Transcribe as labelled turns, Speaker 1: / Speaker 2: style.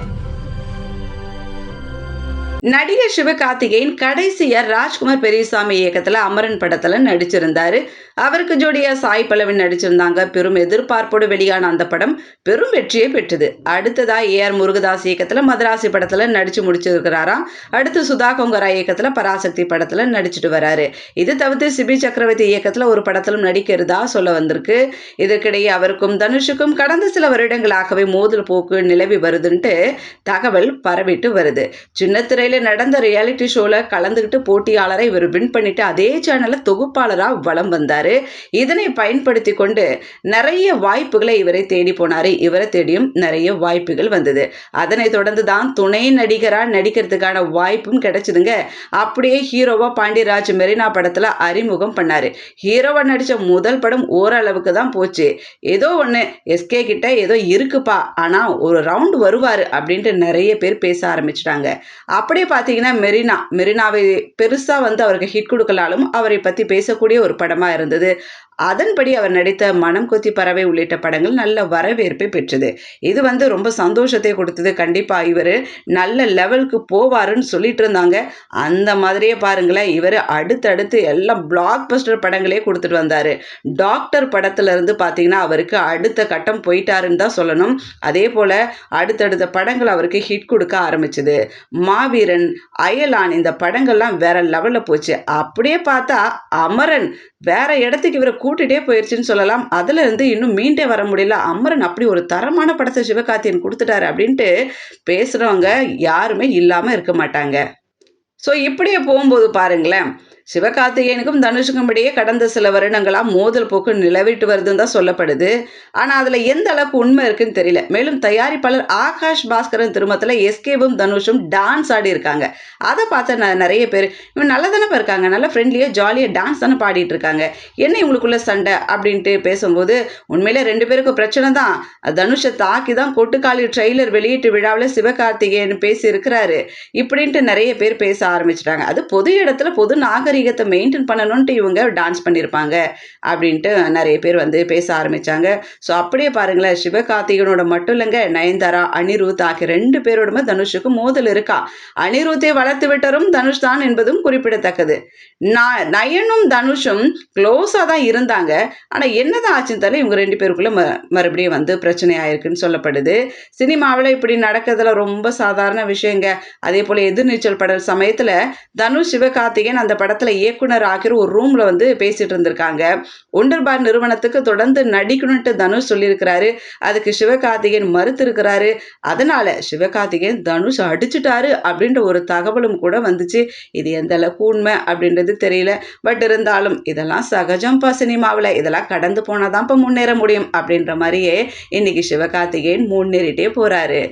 Speaker 1: Thank you. நடிகர் சிவகார்த்திகேயன் கடைசியா ராஜ்குமார் பெரியசாமி இயக்கத்துல அமரன் படத்துல நடிச்சிருந்தாரு. அவருக்கு ஜோடியா சாய் பல்லவன் நடிச்சிருந்தாங்க. பெரும் எதிர்பார்ப்போடு வெளியான அந்த படம் பெரும் வெற்றியை பெற்றது. அடுத்ததா ஏ ஆர் முருகதாஸ் இயக்கத்துல மதராசி படத்துல நடிச்சு முடிச்சிருக்கிறாராம். அடுத்து சுதா கொங்கரா இயக்கத்துல பராசக்தி படத்துல நடிச்சிட்டு வராரு. இது தவிர்த்து சிபி சக்கரவர்த்தி இயக்கத்துல ஒரு படத்திலும் நடிக்கிறதா சொல்ல வந்திருக்கு. இதற்கிடையே அவருக்கும் தனுஷுக்கும் கடந்த சில வருடங்களாகவே மோதல் போக்கு நிலவி வருதுன்ட்டு தகவல் பரவிட்டு வருது. சின்ன திரையில நடந்த ரியாலிட்டி ஷோவில் கலந்துக்கிட்டு போட்டியாளரை இவர் வின் பண்ணிட்டு அதே சேனலில் தொகுப்பாளரா வலம் வந்தார். இதனை பயன்படுத்தி கொண்டு நிறைய வாய்ப்புகளை இவரை தேடி போனாரு. இவரை தேடியும் நிறைய வாய்ப்புகள் வந்தது. அதனை தொடர்ந்து தான் துணை நடிகரா நடிக்கிறதுக்கான வாய்ப்பும் கிடைச்சதுங்க. அப்படியே ஹீரோவா பாண்டியராஜ் மெரினா படத்துல அறிமுகம் பண்ணாரு. ஹீரோவாக நடிச்ச முதல் படம் ஓரளவுக்கு தான் போச்சு. ஏதோ ஒன்று எஸ்கே கிட்ட ஏதோ இருக்குப்பா ஆனால் ஒரு ரவுண்ட் வருவார் அப்படின்ட்டு நிறைய பேர் பேச ஆரம்பிச்சிட்டாங்க. அப்படி அப்படியே பார்த்தீங்கன்னா மெரினா. மெரினாவை பெருசாக வந்து அவருக்கு ஹிட் கொடுக்கலாலும் அவரை பற்றி பேசக்கூடிய ஒரு படமாக இருந்தது. அதன்படி அவர் நடித்த மனம் கொத்தி பறவை உள்ளிட்ட படங்கள் நல்ல வரவேற்பை பெற்றது. இது வந்து ரொம்ப சந்தோஷத்தை கொடுத்தது. கண்டிப்பாக இவர் நல்ல லெவலுக்கு போவாருன்னு சொல்லிட்டு இருந்தாங்க. அந்த மாதிரியே பாருங்களேன் இவர் அடுத்தடுத்து எல்லாம் பிளாக் பஸ்டர் படங்களே கொடுத்துட்டு வந்தார். டாக்டர் படத்துலருந்து பார்த்தீங்கன்னா அவருக்கு அடுத்த கட்டம் போயிட்டாருன்னு தான் சொல்லணும். அதே போல் அடுத்தடுத்த படங்கள் அவருக்கு ஹிட் கொடுக்க ஆரம்பிச்சது. மாவீரன் அயலான் இந்த படங்கள்லாம் வேற லெவலில் போச்சு. அப்படியே பார்த்தா அமரன் வேற இடத்துக்கு இவரை கூட்டிகிட்டே போயிடுச்சுன்னு சொல்லலாம். அதுலேருந்து இன்னும் மீண்டே வர முடியல. அமரன் அப்படி ஒரு தரமான படத்தை சிவகார்த்தியன் கொடுத்துட்டாரு அப்படின்ட்டு பேசுகிறவங்க யாருமே இல்லாமல் இருக்க மாட்டாங்க. ஸோ இப்படியே போகும்போது பாருங்களேன். சிவகார்த்திகேயனுக்கும் தனுஷுக்கும் இடையே கடந்த சில வருடங்களாக மோதல் போக்கு நிலவிட்டு வருதுன்னு தான் சொல்லப்படுது. ஆனால் அதில் எந்த அளவுக்கு உண்மை இருக்குன்னு தெரியல. மேலும் தயாரிப்பாளர் ஆகாஷ் பாஸ்கரன் திருமத்தில் எஸ்கேவும் தனுஷும் டான்ஸ் ஆடி இருக்காங்க. அதை பார்த்த நிறைய பேர் இவன் நல்லா தானே இருக்காங்க. நல்லா ஃப்ரெண்ட்லியாக ஜாலியாக டான்ஸ் தானே பாடிட்டு இருக்காங்க. என்ன இவங்களுக்குள்ள சண்டை அப்படின்ட்டு பேசும்போது உண்மையிலே ரெண்டு பேருக்கும் பிரச்சனை தான். தனுஷை தாக்கி தான் கொட்டுக்காளி ட்ரெய்லர் வெளியீட்டு விழாவில் சிவகார்த்திகேயன் பேசி இருக்கிறாரு இப்படின்ட்டு நிறைய பேர் பேச ஆரம்பிச்சிட்டாங்க. அது பொது இடத்துல பொது நாகரிக நாகரிகத்தை மெயின்டைன் பண்ணணும்ன்ட்டு இவங்க டான்ஸ் பண்ணியிருப்பாங்க அப்படின்ட்டு நிறைய பேர் வந்து பேச ஆரம்பித்தாங்க ஸோ அப்படியே பாருங்களேன் சிவகார்த்திகனோட மட்டும் இல்லைங்க நயன்தாரா அனிருத் ஆகிய ரெண்டு பேரோடுமே தனுஷுக்கு மோதல் இருக்கா? அனிருத்தை வளர்த்து விட்டரும் தனுஷ் தான் என்பதும் குறிப்பிடத்தக்கது. நான் நயனும் தனுஷும் க்ளோஸாக தான் இருந்தாங்க. ஆனால் என்னதான் ஆச்சுன்னு தெரியல இவங்க ரெண்டு பேருக்குள்ள ம மறுபடியும் வந்து பிரச்சனை ஆயிருக்குன்னு சொல்லப்படுது. சினிமாவில் இப்படி நடக்கிறதுல ரொம்ப சாதாரண விஷயங்க. அதே போல் எதிர்நீச்சல் படல் சமயத்தில் தனுஷ் சிவகார்த்திகேயன் அந்த படத்தை படத்தில் இயக்குனர் ஆகிற ஒரு ரூமில் வந்து பேசிகிட்டு இருந்திருக்காங்க. ஒண்டர்பார் நிறுவனத்துக்கு தொடர்ந்து நடிக்கணும்ட்டு தனுஷ் சொல்லியிருக்கிறாரு. அதுக்கு சிவகார்த்திகேயன் மறுத்திருக்கிறாரு அதனால் சிவகார்த்திகேயன் தனுஷ் அடிச்சிட்டாரு அப்படின்ற ஒரு தகவலும் கூட வந்துச்சு. இது எந்த அளவுக்கு உண்மை அப்படின்றது தெரியல. பட் இருந்தாலும் இதெல்லாம் சகஜம்ப்பா சினிமாவில். இதெல்லாம் கடந்து போனால் தான்ப்பா முன்னேற முடியும் அப்படின்ற மாதிரியே இன்னைக்கு சிவகார்த்திகேயன் முன்னேறிட்டே போகிறாரு